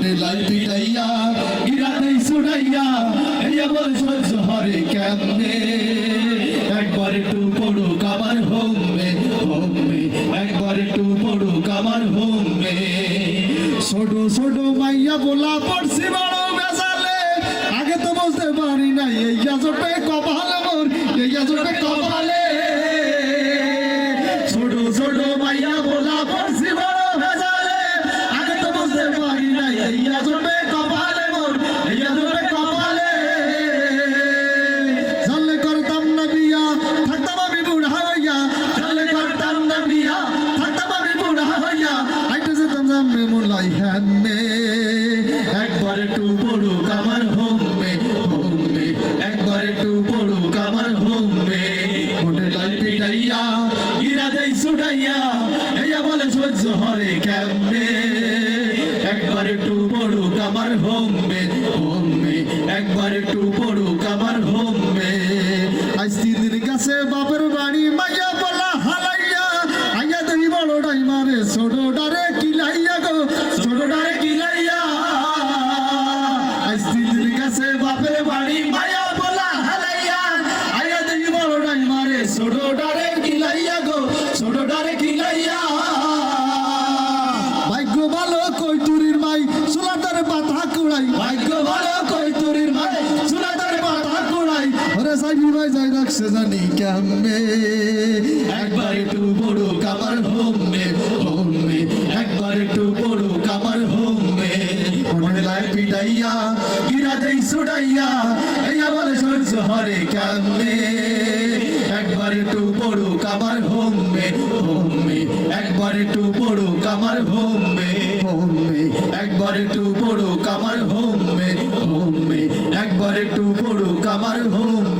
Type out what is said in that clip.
মনে লাই পিটাইয়া গিরাতেই ছুটাইয়া এই বলে সহ্য হরে কেমনে? একবার একটু পড়ুক আমার হোমে হোমে। একবার একটু পড়ুক আমার হোমে। ছোট ছোট মাইয়া বলা পড়ছি বড় বেসালে আগে তো বুঝতে পারি না এই জোটে কপাল মোর, এই জোটে কপালে মোলাই হ্যানে একবার একটু পড়ুক আমার হোমে হোমে একবার একটু পড়ুক আমার হোমে মনে লাই পিটাইয়া ইরা দেই ছুটাইয়া এইয়া বলে সহ্য হরে কেমনে? একবার একটু পড়ুক আমার হোমে হোমে একবার একটু পড়ুক আমার হোমে আজ তিন দিন বাপের বাড়ি মাইয়া বলা হালাইয়া, আইয়া দই বড় ডাই মারে ছোট ডারে ভাগ্য ভালো কই তুরির মাই সুলাতার পাতা ভাগ্য ভালো কই তুরির মাই সুলাতার পাতা কুড়াই ওরে সাইবি যাই রাখছে জানি কেমনে একবার একটু বড় কামার হোমে হোমে গিরা দেই ছুটাইয়া এইয়া বলে সহ্য হরে কেমনে একবার একটু পড়ুক কামার হোমে হোমে। একবার একটু পড়ুক কামার হোমে হোমে। একবার একটু পড়ুক আমার হোমে হোমে। একবার একটু পড়ুক আমার হোমে।